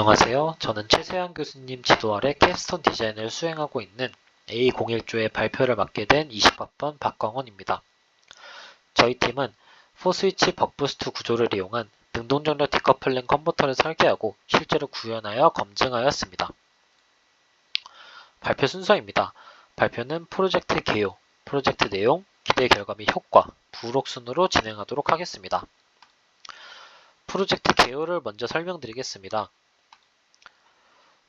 안녕하세요. 저는 최세환 교수님 지도 아래 캐스톤 디자인을 수행하고 있는 A01조의 발표를 맡게 된 20학번 박광원입니다. 저희 팀은 포스위치 벅부스트 구조를 이용한 능동정렬 디커플링 컨버터를 설계하고 실제로 구현하여 검증하였습니다. 발표 순서입니다. 발표는 프로젝트 개요, 프로젝트 내용, 기대 결과 및 효과, 부록 순으로 진행하도록 하겠습니다. 프로젝트 개요를 먼저 설명드리겠습니다.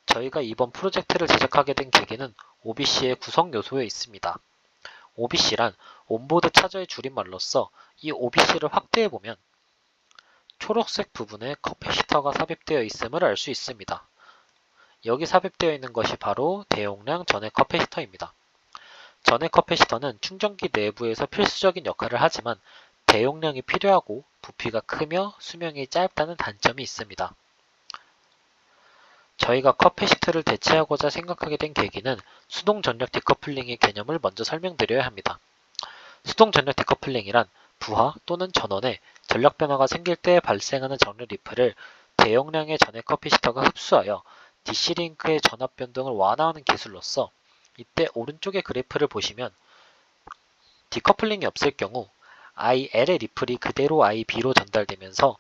저희가 이번 프로젝트를 제작하게 된 계기는 OBC의 구성 요소에 있습니다. OBC란 온보드 차저의 줄임말로서 이 OBC를 확대해보면 초록색 부분에 커패시터가 삽입되어 있음을 알 수 있습니다. 여기 삽입되어 있는 것이 바로 대용량 전해 커패시터입니다. 전해 커패시터는 충전기 내부에서 필수적인 역할을 하지만 대용량이 필요하고 부피가 크며 수명이 짧다는 단점이 있습니다. 저희가 커패시터를 대체하고자 생각하게 된 계기는 수동 전력 디커플링의 개념을 먼저 설명드려야 합니다. 수동 전력 디커플링이란 부하 또는 전원에 전력 변화가 생길 때 발생하는 전류 리플을 대용량의 전해 커패시터가 흡수하여 DC링크의 전압 변동을 완화하는 기술로서 이때 오른쪽의 그래프를 보시면 디커플링이 없을 경우 IL의 리플이 그대로 IB로 전달되면서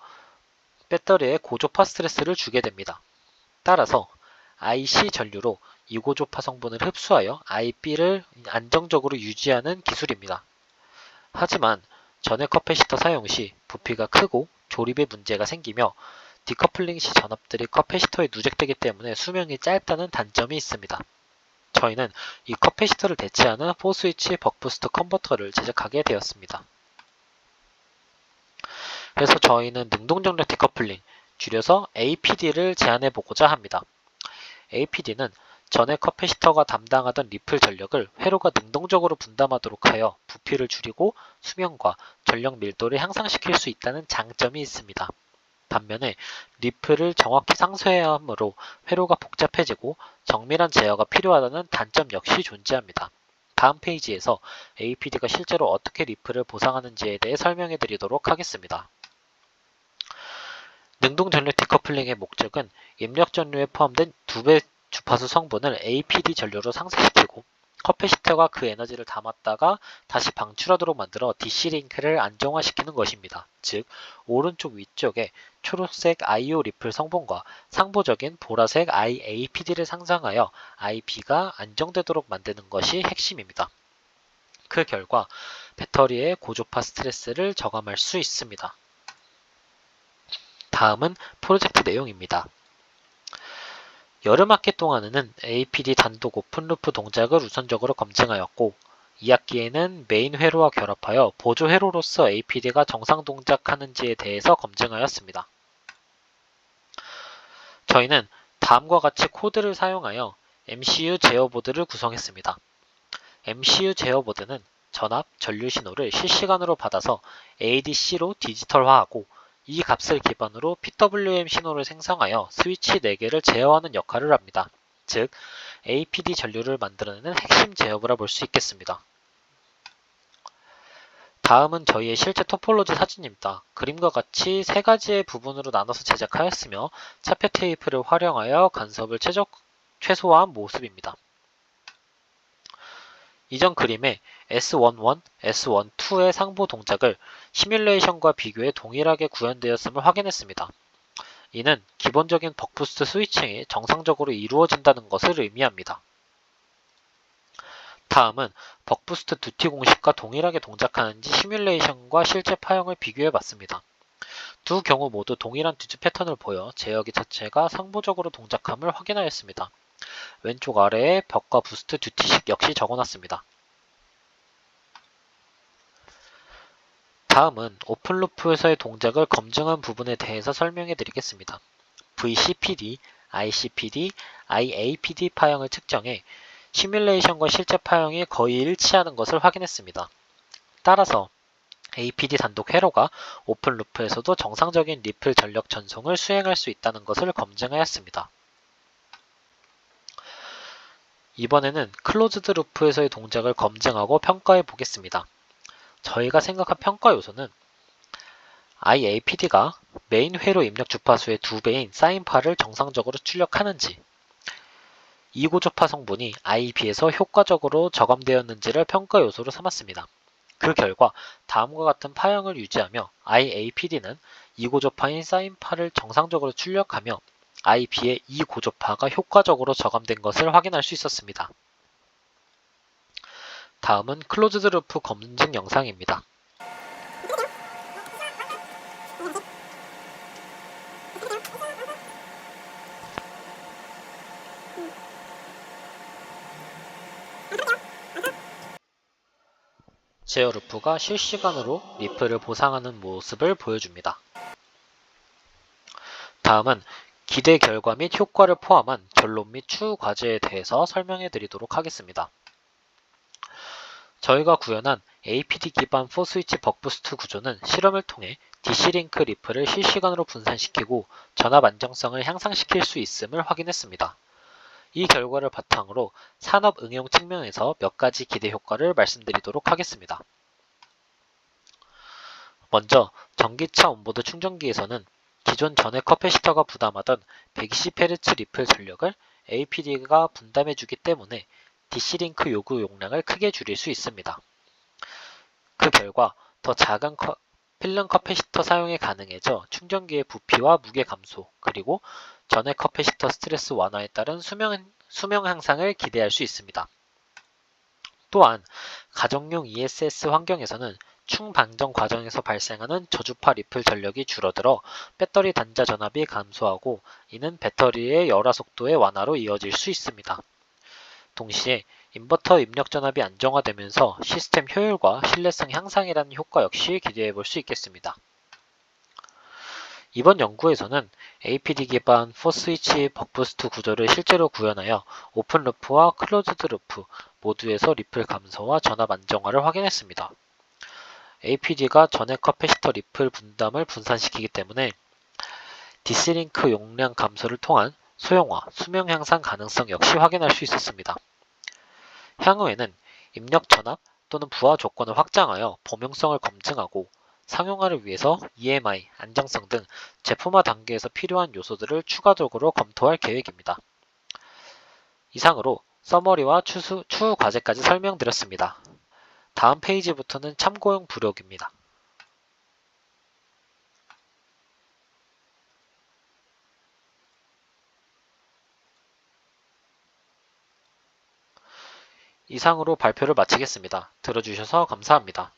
배터리에 고조파 스트레스를 주게 됩니다. 따라서 IC 전류로 이고조파 성분을 흡수하여 IB를 안정적으로 유지하는 기술입니다. 하지만 전해 커패시터 사용 시 부피가 크고 조립에 문제가 생기며 디커플링 시 전압들이 커패시터에 누적되기 때문에 수명이 짧다는 단점이 있습니다. 저희는 이 커패시터를 대체하는 포스위치 벅부스트 컨버터를 제작하게 되었습니다. 그래서 저희는 능동정력 디커플링, 줄여서 APD를 제안해 보고자 합니다. APD는 전에 커패시터가 담당하던 리플 전력을 회로가 능동적으로 분담하도록 하여 부피를 줄이고 수명과 전력 밀도를 향상시킬 수 있다는 장점이 있습니다. 반면에 리플을 정확히 상쇄해야 하므로 회로가 복잡해지고 정밀한 제어가 필요하다는 단점 역시 존재합니다. 다음 페이지에서 APD가 실제로 어떻게 리플을 보상하는지에 대해 설명해 드리도록 하겠습니다. 능동 전류 디커플링의 목적은 입력 전류에 포함된 두 배 주파수 성분을 APD 전류로 상쇄시키고 커패시터가 그 에너지를 담았다가 다시 방출하도록 만들어 DC링크를 안정화시키는 것입니다. 즉, 오른쪽 위쪽에 초록색 IO 리플 성분과 상부적인 보라색 IAPD를 상상하여 IB가 안정되도록 만드는 것이 핵심입니다. 그 결과 배터리의 고조파 스트레스를 저감할 수 있습니다. 다음은 프로젝트 내용입니다. 여름 학기 동안에는 APD 단독 오픈루프 동작을 우선적으로 검증하였고 2학기에는 메인 회로와 결합하여 보조 회로로서 APD가 정상 동작하는지에 대해서 검증하였습니다. 저희는 다음과 같이 코드를 사용하여 MCU 제어보드를 구성했습니다. MCU 제어보드는 전압, 전류 신호를 실시간으로 받아서 ADC로 디지털화하고 이 값을 기반으로 PWM 신호를 생성하여 스위치 4개를 제어하는 역할을 합니다. 즉, APD 전류를 만들어내는 핵심 제어부라 볼 수 있겠습니다. 다음은 저희의 실제 토폴로지 사진입니다. 그림과 같이 세 가지의 부분으로 나눠서 제작하였으며 차폐 테이프를 활용하여 간섭을 최적, 최소화한 모습입니다. 이전 그림에 S11, S12의 상부 동작을 시뮬레이션과 비교해 동일하게 구현되었음을 확인했습니다. 이는 기본적인 벅부스트 스위칭이 정상적으로 이루어진다는 것을 의미합니다. 다음은 벅부스트 두티 공식과 동일하게 동작하는지 시뮬레이션과 실제 파형을 비교해 봤습니다. 두 경우 모두 동일한 듀즈 패턴을 보여 제어기 자체가 상부적으로 동작함을 확인하였습니다. 왼쪽 아래에 벽과 부스트 듀티식 역시 적어놨습니다. 다음은 오픈루프에서의 동작을 검증한 부분에 대해서 설명해 드리겠습니다. VCPD, ICPD, IAPD 파형을 측정해 시뮬레이션과 실제 파형이 거의 일치하는 것을 확인했습니다. 따라서 APD 단독 회로가 오픈루프에서도 정상적인 리플 전력 전송을 수행할 수 있다는 것을 검증하였습니다. 이번에는 클로즈드 루프에서의 동작을 검증하고 평가해 보겠습니다. 저희가 생각한 평가 요소는 IAPD가 메인 회로 입력 주파수의 두 배인 사인파를 정상적으로 출력하는지, 이고조파 성분이 IB에서 효과적으로 저감되었는지를 평가 요소로 삼았습니다. 그 결과 다음과 같은 파형을 유지하며 IAPD는 이고조파인 사인파를 정상적으로 출력하며 IB의 이고조파가 효과적으로 저감된 것을 확인할 수 있었습니다. 다음은 클로즈드 루프 검증 영상입니다. 제어 루프가 실시간으로 리플을 보상하는 모습을 보여줍니다. 다음은 기대 결과 및 효과를 포함한 결론 및 추후 과제에 대해서 설명해 드리도록 하겠습니다. 저희가 구현한 APD 기반 4스위치 벅부스트 구조는 실험을 통해 DC링크 리플을 실시간으로 분산시키고 전압 안정성을 향상시킬 수 있음을 확인했습니다. 이 결과를 바탕으로 산업 응용 측면에서 몇 가지 기대 효과를 말씀드리도록 하겠습니다. 먼저 전기차 온보드 충전기에서는 기존 전액 커패시터가 부담하던 120Hz 리플 전력을 APD가 분담해주기 때문에 DC링크 요구 용량을 크게 줄일 수 있습니다. 그 결과 더 작은 커, 필름 커패시터 사용이 가능해져 충전기의 부피와 무게 감소, 그리고 전액 커패시터 스트레스 완화에 따른 수명, 수명 향상을 기대할 수 있습니다. 또한 가정용 ESS 환경에서는 충방정 과정에서 발생하는 저주파 리플 전력이 줄어들어 배터리 단자 전압이 감소하고 이는 배터리의 열화 속도의 완화로 이어질 수 있습니다. 동시에 인버터 입력 전압이 안정화되면서 시스템 효율과 신뢰성 향상이라는 효과 역시 기대해 볼 수 있겠습니다. 이번 연구에서는 APD 기반 4스위치 벅부스트 구조를 실제로 구현하여 오픈 루프와 클로즈드 루프 모두에서 리플 감소와 전압 안정화를 확인했습니다. APD가 전액 커패시터 리플 분담을 분산시키기 때문에 디스링크 용량 감소를 통한 소형화, 수명 향상 가능성 역시 확인할 수 있었습니다. 향후에는 입력 전압 또는 부하 조건을 확장하여 범용성을 검증하고 상용화를 위해서 EMI, 안정성 등 제품화 단계에서 필요한 요소들을 추가적으로 검토할 계획입니다. 이상으로 서머리와 추후 과제까지 설명드렸습니다. 다음 페이지부터는 참고용 부록입니다. 이상으로 발표를 마치겠습니다. 들어주셔서 감사합니다.